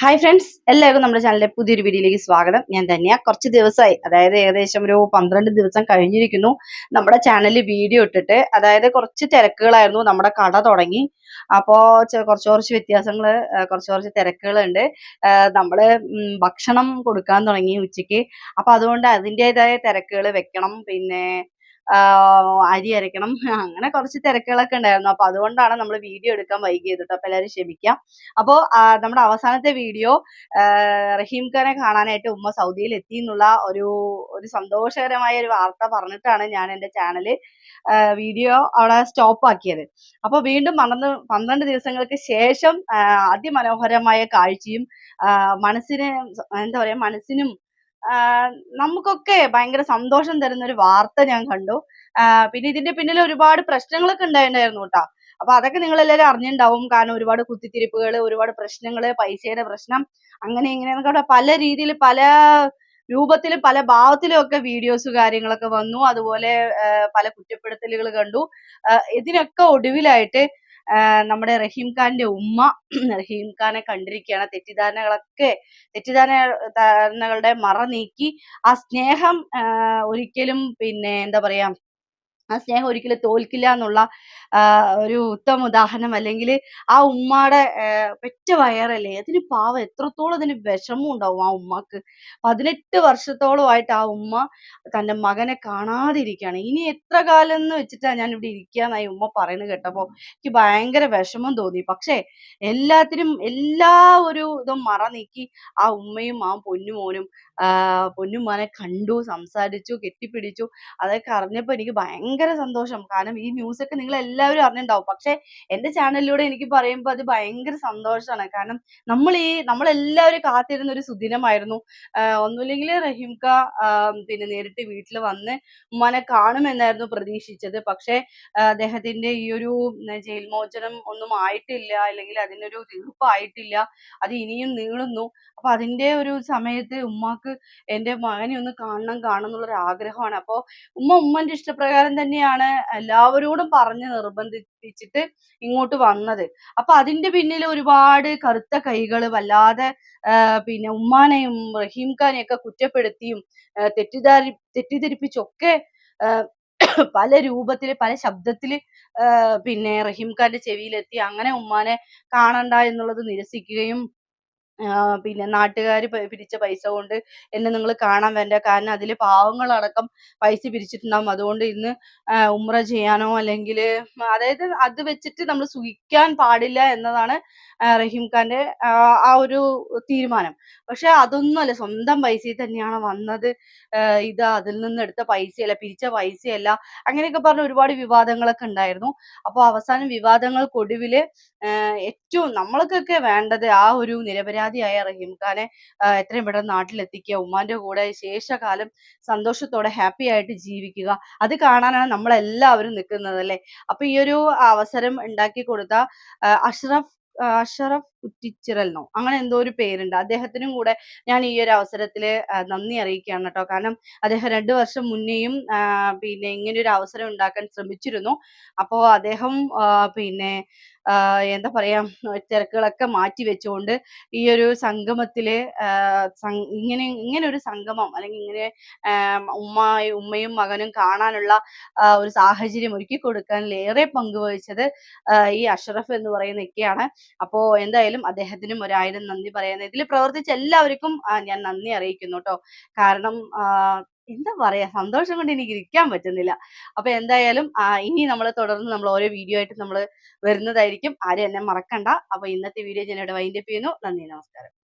Hi friends എല്ലാവർക്കും നമ്മുടെ ചാനലിലെ പുതിയൊരു വീഡിയോയിലേക്ക് സ്വാഗതം. ഞാൻ തന്നെയാണ് കുറച്ച് ദിവസമായി അതായത് ഏകദേശം ഒരു പന്ത്രണ്ട് ദിവസം കഴിഞ്ഞിരിക്കുന്നു. നമ്മുടെ ചാനലിൽ വീഡിയോ ഇട്ടിട്ട് അതായത് കുറച്ച് തിരക്കുകളായിരുന്നു നമ്മുടെ കട തുടങ്ങി. അപ്പോൾ കുറച്ച് കുറച്ച് വ്യത്യാസങ്ങൾ കുറച്ച് കുറച്ച് തിരക്കുകളുണ്ട്. നമ്മൾ ഭക്ഷണം കൊടുക്കാൻ തുടങ്ങി ഉച്ചയ്ക്ക്. അപ്പോൾ അതുകൊണ്ട് അതിന്റെതായ തിരക്കുകൾ വെക്കണം. പിന്നെ അരി അരക്കണം. അങ്ങനെ കുറച്ച് തിരക്കുകളൊക്കെ ഉണ്ടായിരുന്നു. അപ്പൊ അതുകൊണ്ടാണ് നമ്മൾ വീഡിയോ എടുക്കാൻ വൈകിയത് കേട്ടോ അപ്പോൾ എല്ലാവരും ക്ഷമിക്കാം. അപ്പോൾ നമ്മുടെ അവസാനത്തെ വീഡിയോ റഹീം ഖാനെ കാണാനായിട്ട് ഉമ്മ സൗദിയിൽ എത്തി എന്നുള്ള ഒരു ഒരു സന്തോഷകരമായ ഒരു വാർത്ത പറഞ്ഞിട്ടാണ് ഞാൻ എന്റെ ചാനൽ വീഡിയോ അവിടെ സ്റ്റോപ്പ് ആക്കിയത്. അപ്പോൾ വീണ്ടും പന്ത്രണ്ട് പന്ത്രണ്ട് ദിവസങ്ങൾക്ക് ശേഷം അതിമനോഹരമായ കാഴ്ചയും മനസ്സിന് എന്താ പറയാ മനസ്സിനും നമുക്കൊക്കെ ഭയങ്കര സന്തോഷം തരുന്ന ഒരു വാർത്ത ഞാൻ കണ്ടു. പിന്നെ ഇതിന്റെ പിന്നിൽ ഒരുപാട് പ്രശ്നങ്ങളൊക്കെ ഉണ്ടായിട്ടുണ്ടായിരുന്നു കേട്ടോ. അപ്പൊ അതൊക്കെ നിങ്ങൾ എല്ലാവരും അറിഞ്ഞിട്ടുണ്ടാവും കാരണം ഒരുപാട് കുത്തിത്തിരിപ്പുകൾ ഒരുപാട് പ്രശ്നങ്ങൾ പൈസയുടെ പ്രശ്നം അങ്ങനെ ഇങ്ങനെ പല രീതിയിൽ പല രൂപത്തിൽ പല ഭാവത്തിലും ഒക്കെ വീഡിയോസ് കാര്യങ്ങളൊക്കെ വന്നു. അതുപോലെ പല കുറ്റപ്പെടുത്തലുകൾ കണ്ടു. ഇതിനൊക്കെ ഒടുവിലായിട്ട് നമ്മുടെ റഹീം ഖാന്റെ ഉമ്മ റഹീം ഖാനെ കണ്ടിരിക്കുകയാണ്. തെറ്റിദ്ധാരണകളൊക്കെ തെറ്റിദ്ധാരണകളുടെ മറ നീക്കി ആ സ്നേഹം ഒരിക്കലും പിന്നെ എന്താ പറയാ ആ സ്നേഹം ഒരിക്കലും തോൽക്കില്ല എന്നുള്ള ഒരു ഉത്തമ ഉദാഹരണം. അല്ലെങ്കിൽ ആ ഉമ്മയുടെ പെറ്റ വയറല്ലേ? അതിന് പാവം എത്രത്തോളം അതിന് വിഷമം ഉണ്ടാവും ആ ഉമ്മക്ക്. പതിനെട്ട് വർഷത്തോളമായിട്ട് ആ ഉമ്മ തന്റെ മകനെ കാണാതിരിക്കുകയാണ്. ഇനി എത്ര കാലം എന്ന് വെച്ചിട്ടാണ് ഞാൻ ഇവിടെ ഇരിക്കുക എന്നായി ഉമ്മ പറയുന്നത് കേട്ടപ്പോൾ എനിക്ക് ഭയങ്കര വിഷമം തോന്നി. പക്ഷേ എല്ലാത്തിനും എല്ലാ ഒരു ഇതും മറ നീക്കി ആ ഉമ്മയും ആ പൊന്നുമോനും പൊന്നുമോനെ കണ്ടു സംസാരിച്ചു കെട്ടിപ്പിടിച്ചു. അതൊക്കെ അറിഞ്ഞപ്പോൾ എനിക്ക് ഭയങ്കര സന്തോഷം. കാരണം ഈ ന്യൂസ് ഒക്കെ നിങ്ങൾ എല്ലാവരും അറിഞ്ഞിട്ടുണ്ടാവും. പക്ഷെ എന്റെ ചാനലിലൂടെ എനിക്ക് പറയുമ്പോൾ അത് ഭയങ്കര സന്തോഷമാണ് കാരണം നമ്മൾ ഈ നമ്മളെല്ലാവരും കാത്തിരുന്ന ഒരു സുദിനമായിരുന്നു. ഒന്നുമില്ലെങ്കിൽ റഹീംക പിന്നെ നേരിട്ട് വീട്ടിൽ വന്ന് ഉമ്മാനെ കാണുമെന്നായിരുന്നു പ്രതീക്ഷിച്ചത്. പക്ഷെ അദ്ദേഹത്തിന്റെ ഈ ഒരു ജയിൽ മോചനം ഒന്നും ആയിട്ടില്ല. അല്ലെങ്കിൽ അതിനൊരു തീർപ്പായിട്ടില്ല. അത് ഇനിയും നീളുന്നു. അപ്പൊ അതിന്റെ ഒരു സമയത്ത് ഉമ്മാക്ക് എന്റെ മകനെ ഒന്ന് കാണണം കാണണം എന്നുള്ള ഒരു ആഗ്രഹമാണ് അപ്പൊ ഉമ്മ ഉമ്മന്റെ ഇഷ്ടപ്രകാരം തന്നെയാണ് എല്ലാവരോടും പറഞ്ഞ് നിർബന്ധിപ്പിച്ചിട്ട് ഇങ്ങോട്ട് വന്നത്. അപ്പൊ അതിന്റെ പിന്നിൽ ഒരുപാട് കറുത്ത കൈകൾ വല്ലാതെ പിന്നെ ഉമ്മാനെയും റഹീം ഖാനെയൊക്കെ കുറ്റപ്പെടുത്തിയും തെറ്റിദ്ധാരി തെറ്റിദ്ധരിപ്പിച്ചൊക്കെ പല രൂപത്തിൽ പല ശബ്ദത്തിൽ പിന്നെ റഹീം ഖാന്റെ ചെവിയിലെത്തി അങ്ങനെ ഉമ്മാനെ കാണണ്ട എന്നുള്ളത് നിരസിക്കുകയും പിന്നെ നാട്ടുകാര് പിരിച്ച പൈസ കൊണ്ട് എന്നെ നിങ്ങൾ കാണാൻ വരണ്ട. കാരണം അതിൽ പാവങ്ങളടക്കം പൈസ പിരിച്ചിട്ടുണ്ടാവും. അതുകൊണ്ട് ഇന്ന് ഉംറ ചെയ്യാനോ അല്ലെങ്കിൽ അതായത് അത് വെച്ചിട്ട് നമ്മൾ സുഖിക്കാൻ പാടില്ല എന്നതാണ് റഹീം ഖാന്റെ ആ ഒരു തീരുമാനം. പക്ഷെ അതൊന്നുമല്ല. സ്വന്തം പൈസയിൽ തന്നെയാണ് വന്നത്. ഇത് അതിൽ നിന്ന് എടുത്ത പൈസയല്ല പിരിച്ച പൈസയല്ല. അങ്ങനെയൊക്കെ പറഞ്ഞ ഒരുപാട് വിവാദങ്ങളൊക്കെ ഉണ്ടായിരുന്നു. അപ്പോൾ അവസാനം വിവാദങ്ങൾക്കൊടുവിൽ ഏറ്റവും നമ്മൾക്കൊക്കെ വേണ്ടത് ആ ഒരു നിരപരാധിയായ റഹീം ഖാനെ എത്രയും പെട്ടെന്ന് നാട്ടിലെത്തിക്കുക ഉമ്മാന്റെ കൂടെ ശേഷകാലം സന്തോഷത്തോടെ ഹാപ്പി ആയിട്ട് ജീവിക്കുക. അത് കാണാനാണ് നമ്മളെല്ലാവരും നിൽക്കുന്നത് അല്ലെ? അപ്പൊ ഈ ഒരു അവസരം ഉണ്ടാക്കി കൊടുത്ത അഷ്റഫ് അഷറഫ് കുറ്റിച്ചിറൽന്നോ അങ്ങനെ എന്തോ ഒരു പേരുണ്ട്. അദ്ദേഹത്തിനും കൂടെ ഞാൻ ഈ ഒരു അവസരത്തിൽ നന്ദി അറിയിക്കുകയാണ് കേട്ടോ. കാരണം അദ്ദേഹം രണ്ടു വർഷം മുന്നേയും പിന്നെ ഇങ്ങനെ ഒരു അവസരം ഉണ്ടാക്കാൻ ശ്രമിച്ചിരുന്നു. അപ്പോൾ അദ്ദേഹം പിന്നെ എന്താ പറയാ തിരക്കുകളൊക്കെ മാറ്റി വെച്ചുകൊണ്ട് ഈ ഒരു സംഗമത്തിൽ ഇങ്ങനെ ഇങ്ങനെ ഒരു സംഗമം അല്ലെങ്കിൽ ഇങ്ങനെ ഉമ്മ ഉമ്മയും മകനും കാണാനുള്ള ഒരു സാഹചര്യം ഒരുക്കി കൊടുക്കാൻ ഏറെ പങ്കുവഹിച്ചത് ഈ അഷറഫ് എന്ന് പറയുന്ന അപ്പോ എന്തായാലും അദ്ദേഹത്തിനും ഒരായിരം നന്ദി പറയുന്നു. ഇതിൽ പ്രവർത്തിച്ച എല്ലാവർക്കും ഞാൻ നന്ദി അറിയിക്കുന്നു കേട്ടോ. കാരണം എന്താ പറയാ? സന്തോഷം കൊണ്ട് എനിക്ക് ഇരിക്കാൻ പറ്റുന്നില്ല. അപ്പൊ എന്തായാലും ഇനി നമ്മൾ തുടർന്ന് നമ്മൾ ഓരോ വീഡിയോ ആയിട്ട് നമ്മൾ വരുന്നതായിരിക്കും. ആരും എന്നെ മറക്കണ്ട. അപ്പൊ ഇന്നത്തെ വീഡിയോ ഞാൻ ഇവിടെ വൈൻഡപ്പ് ചെയ്യുന്നു. നന്ദി നമസ്കാരം.